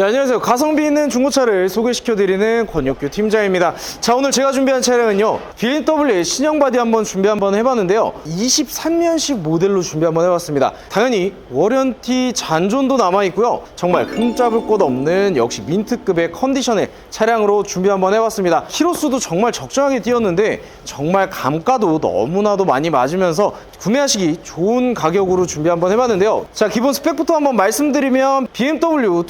네, 안녕하세요. 가성비 있는 중고차를 소개시켜드리는 권혁규 팀장입니다. 자, 오늘 제가 준비한 차량은요. BMW의 신형 바디 한번 준비 한번 해봤는데요. 23년식 모델로 준비 한번 해봤습니다. 당연히 워런티 잔존도 남아있고요. 정말 흠잡을 곳 없는 역시 민트급의 컨디션의 차량으로 준비 한번 해봤습니다. 키로수도 정말 적정하게 뛰었는데 정말 감가도 너무나도 많이 맞으면서 구매하시기 좋은 가격으로 준비 한번 해봤는데요. 자, 기본 스펙부터 한번 말씀드리면 BMW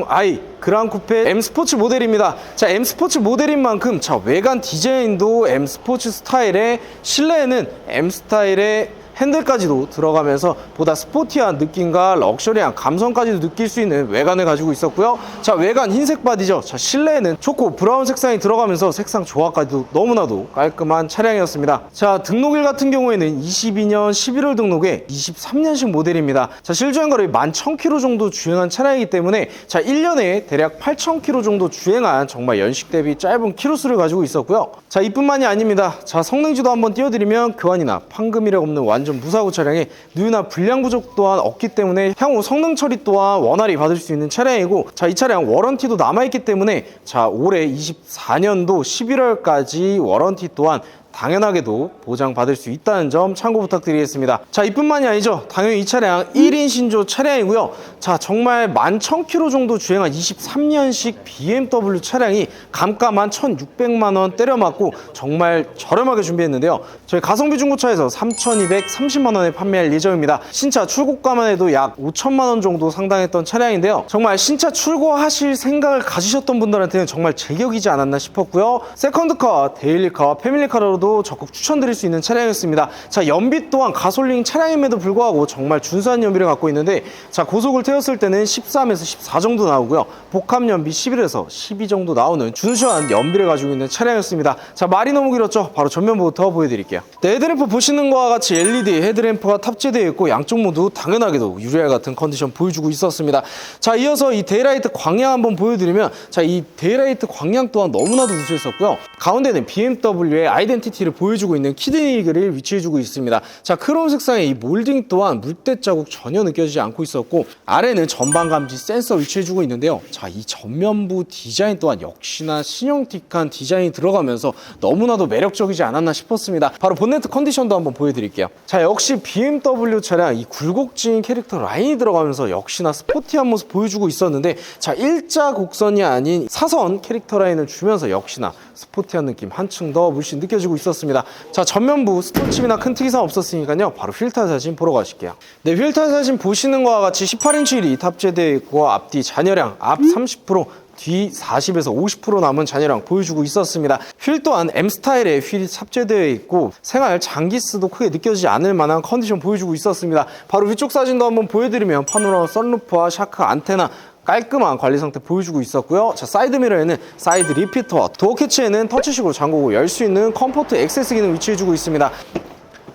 220i 그랑 쿠페 M 스포츠 모델입니다. 자, M 스포츠 모델인 만큼 자, 외관 디자인도 M 스포츠 스타일의 실내에는 M 스타일의 핸들까지도 들어가면서 보다 스포티한 느낌과 럭셔리한 감성까지도 느낄 수 있는 외관을 가지고 있었고요. 자, 외관 흰색 바디죠. 자, 실내에는 초코 브라운 색상이 들어가면서 색상 조화까지도 너무나도 깔끔한 차량이었습니다. 자, 등록일 같은 경우에는 22년 11월 등록에 23년식 모델입니다. 자, 실주행 거리 11,000km 정도 주행한 차량이기 때문에 자, 1년에 대략 8,000km 정도 주행한 정말 연식 대비 짧은 키로수를 가지고 있었고요. 자, 이뿐만이 아닙니다. 자, 성능지도 한번 띄워드리면 교환이나 판금 이력 없는 완전 무사고 차량에 누유나 불량 부족 또한 없기 때문에 향후 성능 처리 또한 원활히 받을 수 있는 차량이고 자, 이 차량 워런티도 남아있기 때문에 자, 올해 24년도 11월까지 워런티 또한 당연하게도 보장받을 수 있다는 점 참고 부탁드리겠습니다. 자, 이뿐만이 아니죠. 당연히 이 차량 1인 신조 차량이고요. 자, 정말 11,000km 정도 주행한 23년식 BMW 차량이 감가만 1,600만 원 때려 맞고 정말 저렴하게 준비했는데요. 저희 가성비 중고차에서 3,230만 원에 판매할 예정입니다. 신차 출고가만 해도 약 5천만 원 정도 상당했던 차량인데요. 정말 신차 출고하실 생각을 가지셨던 분들한테는 정말 제격이지 않았나 싶었고요. 세컨드카, 데일리카와 패밀리카로도 적극 추천드릴 수 있는 차량이었습니다. 자, 연비 또한 가솔린 차량임에도 불구하고 정말 준수한 연비를 갖고 있는데 자, 고속을 태웠을 때는 13에서 14 정도 나오고요. 복합 연비 11에서 12 정도 나오는 준수한 연비를 가지고 있는 차량이었습니다. 자, 말이 너무 길었죠? 바로 전면부터 보여드릴게요. 네, 헤드램프 보시는 것과 같이 LED 헤드램프가 탑재되어 있고 양쪽 모두 당연하게도 유리알 같은 컨디션 보여주고 있었습니다. 자, 이어서 이 데이라이트 광량 한번 보여드리면 자, 이 데이라이트 광량 또한 너무나도 우수했었고요. 가운데는 BMW의 아이덴티 티를 보여주고 있는 그릴 위치해주고 있습니다. 자, 크롬 색상의 이 몰딩 또한 물때 자국 전혀 느껴지지 않고 있었고 아래는 전방 감지 센서 위치해주고 있는데요. 자, 이 전면부 디자인 또한 역시나 신형틱한 디자인이 들어가면서 너무나도 매력적이지 않았나 싶었습니다. 바로 본네트 컨디션도 한번 보여드릴게요. 자, 역시 BMW 차량 이 굴곡진 캐릭터 라인이 들어가면서 역시나 스포티한 모습 보여주고 있었는데 자, 일자 곡선이 아닌 사선 캐릭터 라인을 주면서 역시나 스포티한 느낌 한층 더 물씬 느껴지고 있었습니다. 자, 전면부 스톤칩이나 큰 특이사항 없었으니까요. 바로 휠타 사진 보러 가실게요. 네, 휠타 사진 보시는 것과 같이 18인치 휠이 탑재되어 있고 앞뒤 잔여량 앞 30%, 뒤 40에서 50% 남은 잔여량 보여주고 있었습니다. 휠 또한 M 스타일의 휠이 탑재되어 있고 생활 장기스도 크게 느껴지지 않을 만한 컨디션 보여주고 있었습니다. 바로 위쪽 사진도 한번 보여드리면 파노라마 썬루프와 샤크 안테나 깔끔한 관리 상태 보여주고 있었고요. 자, 사이드 미러에는 사이드 리피터와 도어 캐치에는 터치식으로 잠그고 열 수 있는 컴포트 액세스 기능 위치해주고 있습니다.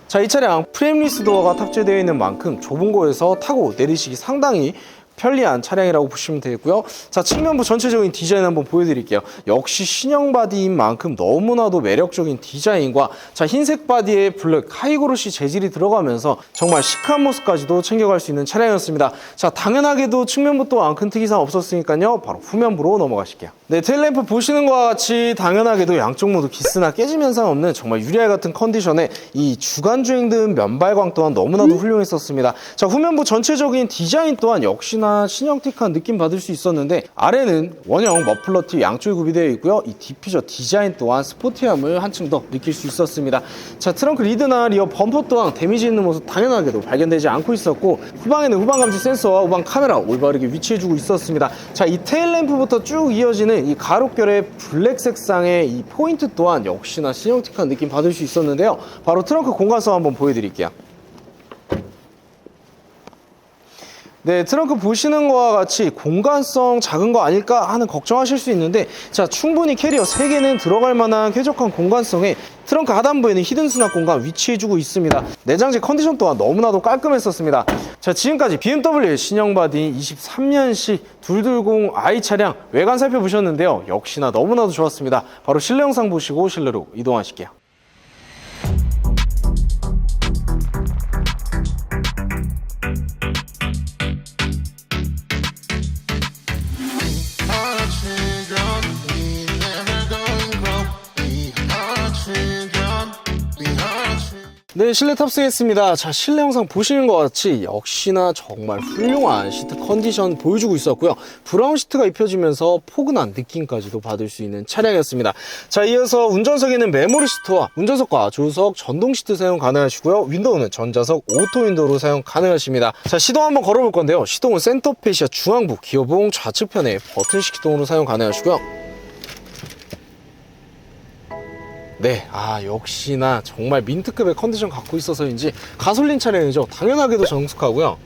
자, 이 차량 프레임리스 도어가 탑재되어 있는 만큼 좁은 곳에서 타고 내리시기 상당히 편리한 차량이라고 보시면 되겠고요. 자, 측면부 전체적인 디자인 한번 보여드릴게요. 역시 신형 바디인 만큼 너무나도 매력적인 디자인과 자, 흰색 바디에 블랙 하이그로시 재질이 들어가면서 정말 시크한 모습까지도 챙겨갈 수 있는 차량이었습니다. 자, 당연하게도 측면부 또한 큰 특이사항 없었으니까요. 바로 후면부로 넘어가실게요. 네, 테일램프 보시는 것과 같이 당연하게도 양쪽 모두 기스나 깨짐 현상 없는 정말 유리알 같은 컨디션에 이 주간 주행 등 면발광 또한 너무나도 훌륭했었습니다. 자, 후면부 전체적인 디자인 또한 역시나 신형틱한 느낌 받을 수 있었는데 아래는 원형 머플러 티 양쪽에 구비되어 있고요. 이 디퓨저 디자인 또한 스포티함을 한층 더 느낄 수 있었습니다. 자, 트렁크 리드나 리어 범퍼 또한 데미지 있는 모습 당연하게도 발견되지 않고 있었고 후방에는 후방 감지 센서와 후방 카메라 올바르게 위치해주고 있었습니다. 자, 이 테일 램프부터 쭉 이어지는 이 가로결의 블랙 색상의 이 포인트 또한 역시나 신형틱한 느낌 받을 수 있었는데요. 바로 트렁크 공간성 한번 보여드릴게요. 네, 트렁크 보시는 것과 같이 공간성 작은 거 아닐까 하는 걱정하실 수 있는데 자, 충분히 캐리어 3개는 들어갈 만한 쾌적한 공간성에 트렁크 하단부에는 히든 수납 공간 위치해주고 있습니다. 내장재 컨디션 또한 너무나도 깔끔했었습니다. 자, 지금까지 BMW 신형 바디 23년식 220i 차량 외관 살펴보셨는데요. 역시나 너무나도 좋았습니다. 바로 실내 영상 보시고 실내로 이동하실게요. 네, 실내 탑승했습니다. 자, 실내 영상 보시는 것 같이 역시나 정말 훌륭한 시트 컨디션 보여주고 있었고요. 브라운 시트가 입혀지면서 포근한 느낌까지도 받을 수 있는 차량이었습니다. 자, 이어서 운전석에는 메모리 시트와 운전석과 조수석 전동 시트 사용 가능하시고요. 윈도우는 전자석 오토 윈도우로 사용 가능하십니다. 자, 시동 한번 걸어볼 건데요. 시동은 센터 페시아 중앙부 기어봉 좌측편에 버튼식 시동으로 사용 가능하시고요. 네, 아 역시나 정말 민트급의 컨디션 갖고 있어서인지 가솔린 차량이죠. 당연하게도 정숙하고요.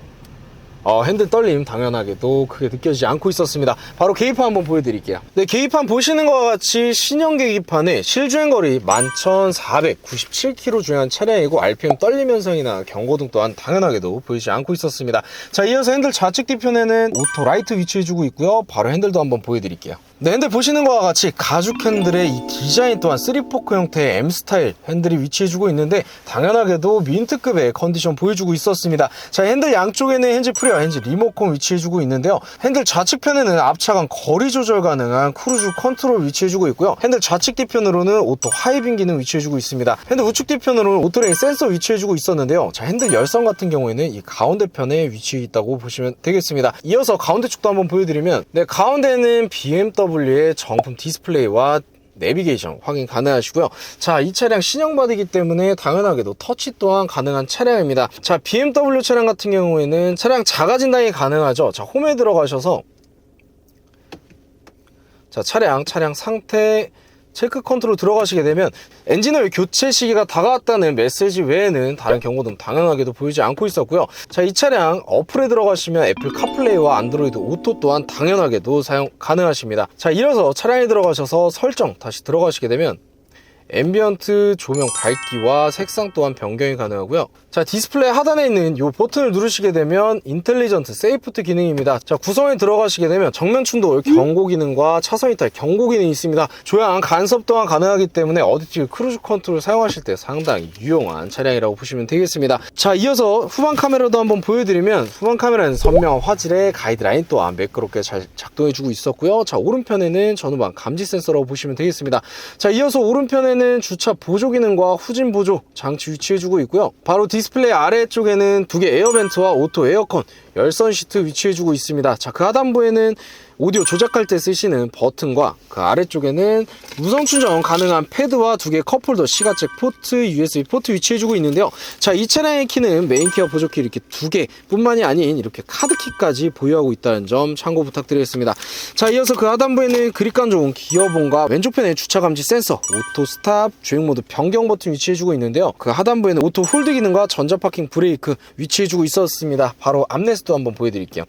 어, 핸들 떨림 당연하게도 크게 느껴지지 않고 있었습니다. 바로 계기판 한번 보여드릴게요. 네, 계기판 보시는 것과 같이 신형 계기판에 실주행거리 11,497km 주행한 차량이고 RPM 떨림 현상이나 경고등 또한 당연하게도 보이지 않고 있었습니다. 자, 이어서 핸들 좌측 뒤편에는 오토 라이트 위치해주고 있고요. 바로 핸들도 한번 보여드릴게요. 네, 핸들 보시는 것과 같이 가죽 핸들의 이 디자인 또한 3포크 형태의 M 스타일 핸들이 위치해주고 있는데 당연하게도 민트급의 컨디션 보여주고 있었습니다. 자, 핸들 양쪽에는 핸즈 프리 와 핸즈 리모컨 위치해주고 있는데요. 핸들 좌측편에는 앞차간 거리 조절 가능한 크루즈 컨트롤 위치해주고 있고요. 핸들 좌측 뒤편으로는 오토 하이빙 기능 위치해주고 있습니다. 핸들 우측 뒤편으로는 오토레인 센서 위치해주고 있었는데요. 자, 핸들 열선 같은 경우에는 이 가운데 편에 위치해 있다고 보시면 되겠습니다. 이어서 가운데 쪽도 한번 보여드리면 네, 가운데는 BMW의 정품 디스플레이와 내비게이션 확인 가능하시고요. 자, 이 차량 신형 바디이기 때문에 당연하게도 터치 또한 가능한 차량입니다. 자, BMW 차량 같은 경우에는 차량 자가 진단이 가능하죠. 자, 홈에 들어가셔서 자, 차량, 차량 상태 체크 컨트롤 들어가시게 되면 엔진오일 교체 시기가 다가왔다는 메시지 외에는 다른 경고등 당연하게도 보이지 않고 있었고요. 자, 이 차량 어플에 들어가시면 애플 카플레이와 안드로이드 오토 또한 당연하게도 사용 가능하십니다. 자, 이어서 차량에 들어가셔서 설정 다시 들어가시게 되면 앰비언트 조명 밝기와 색상 또한 변경이 가능하고요. 자, 디스플레이 하단에 있는 이 버튼을 누르시게 되면 인텔리전트 세이프트 기능입니다. 자, 구성에 들어가시게 되면 정면 충돌 경고 기능과 차선 이탈 경고 기능이 있습니다. 조향 간섭 또한 가능하기 때문에 어디티브 크루즈 컨트롤 사용하실 때 상당히 유용한 차량이라고 보시면 되겠습니다. 자, 이어서 후방 카메라도 한번 보여드리면 후방 카메라는 선명한 화질의 가이드라인 또한 매끄럽게 잘 작동해주고 있었고요. 자, 오른편에는 전후방 감지 센서라고 보시면 되겠습니다. 자, 이어서 오른편에는 주차 보조 기능과 후진 보조 장치 위치해주고 있고요. 바로 디 스플레이 아래쪽에는 두 개 에어벤트와 오토 에어컨 열선 시트 위치해주고 있습니다. 자, 그 하단부에는 오디오 조작할 때 쓰시는 버튼과 그 아래쪽에는 무선 충전 가능한 패드와 두 개의 컵홀더 시가잭 포트, USB 포트 위치해주고 있는데요. 자, 이 차량의 키는 메인 키와 보조키 이렇게 두 개뿐만이 아닌 이렇게 카드키까지 보유하고 있다는 점 참고 부탁드리겠습니다. 자, 이어서 그 하단부에는 그립감 좋은 기어봉과 왼쪽편에 주차 감지 센서, 오토 스탑, 주행 모드 변경 버튼 위치해주고 있는데요. 그 하단부에는 오토 홀드 기능과 전자 파킹 브레이크 위치해주고 있었습니다. 바로 암레스 도 한번 보여드릴게요.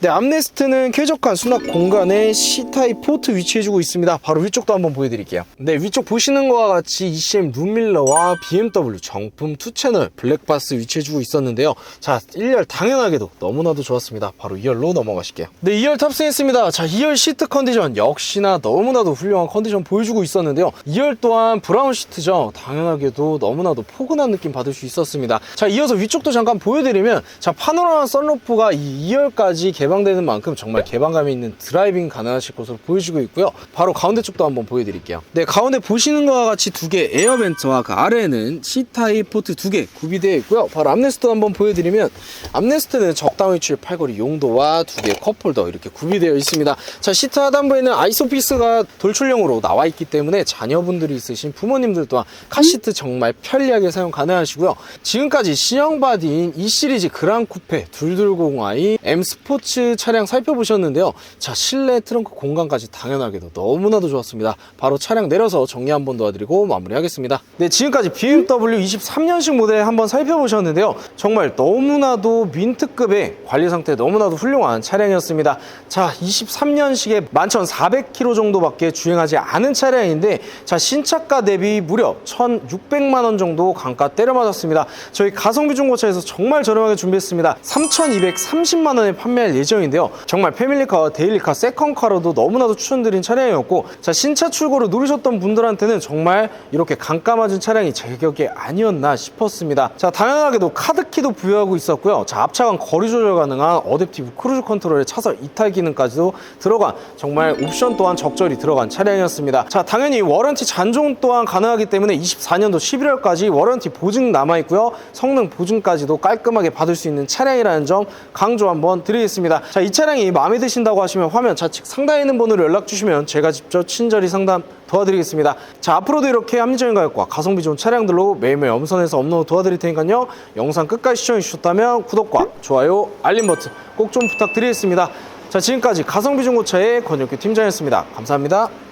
네, 암레스트는 쾌적한 수납 공간에 C타입 포트 위치해주고 있습니다. 바로 위쪽도 한번 보여드릴게요. 네, 위쪽 보시는 것과 같이 ECM 룸밀러와 BMW 정품 2채널 블랙바스 위치해주고 있었는데요. 자, 1열 당연하게도 너무나도 좋았습니다. 바로 2열로 넘어가실게요. 네, 2열 탑승했습니다. 자, 2열 시트 컨디션 역시나 너무나도 훌륭한 컨디션 보여주고 있었는데요. 2열 또한 브라운 시트죠. 당연하게도 너무나도 포근한 느낌 받을 수 있었습니다. 자, 이어서 위쪽도 잠깐 보여드리면 자, 파노라마 썬루프가 이 2열까지 개 방되는 만큼 정말 개방감이 있는 드라이빙 가능하실 것으로 보여지고 있고요. 바로 가운데 쪽도 한번 보여드릴게요. 네, 가운데 보시는 것과 같이 두 개 에어벤트와 그 아래에는 C타입 포트 두 개 구비되어 있고요. 바로 암레스트 한번 보여드리면 암레스트는 적당 위치의 팔걸이 용도와 두 개의 컵홀더 이렇게 구비되어 있습니다. 자, 시트 하단부에는 아이소피스가 돌출형으로 나와 있기 때문에 자녀분들이 있으신 부모님들 또한 카시트 정말 편리하게 사용 가능하시고요. 지금까지 신형 바디인 E 시리즈 그랑 쿠페 220i M 스포츠 차량 살펴보셨는데요. 자, 실내 트렁크 공간까지 당연하게도 너무나도 좋았습니다. 바로 차량 내려서 정리 한 번 도와드리고 마무리하겠습니다. 네, 지금까지 BMW 23년식 모델 한번 살펴보셨는데요. 정말 너무나도 민트급의 관리 상태 너무나도 훌륭한 차량이었습니다. 자, 23년식에 11,400km 정도밖에 주행하지 않은 차량인데 자, 신차가 대비 무려 1,600만 원 정도 강가 때려 맞았습니다. 저희 가성비 중고차에서 정말 저렴하게 준비했습니다. 3,230만 원에 판매할 예정 예정인데요. 정말 패밀리카와 데일리카, 세컨카로도 너무나도 추천드린 차량이었고 자 신차 출고를 노리셨던 분들한테는 정말 이렇게 강가맞은 차량이 제격이 아니었나 싶었습니다. 자 당연하게도 카드키도 부여하고 있었고요. 자 앞차간 거리 조절 가능한 어댑티브 크루즈 컨트롤의 차선 이탈 기능까지도 들어간 정말 옵션 또한 적절히 들어간 차량이었습니다. 자 당연히 워런티 잔존 또한 가능하기 때문에 24년도 11월까지 워런티 보증 남아 있고요. 성능 보증까지도 깔끔하게 받을 수 있는 차량이라는 점 강조 한번 드리겠 자 이 차량이 마음에 드신다고 하시면 화면 좌측 상단에 있는 번호로 연락 주시면 제가 직접 친절히 상담 도와드리겠습니다. 자 앞으로도 이렇게 합리적인 가격과 가성비 좋은 차량들로 매일매일 엄선해서 업로드 도와드릴 테니까요. 영상 끝까지 시청해 주셨다면 구독과 좋아요, 알림 버튼 꼭 좀 부탁드리겠습니다. 자 지금까지 가성비 중고차의 권혁규 팀장이었습니다. 감사합니다.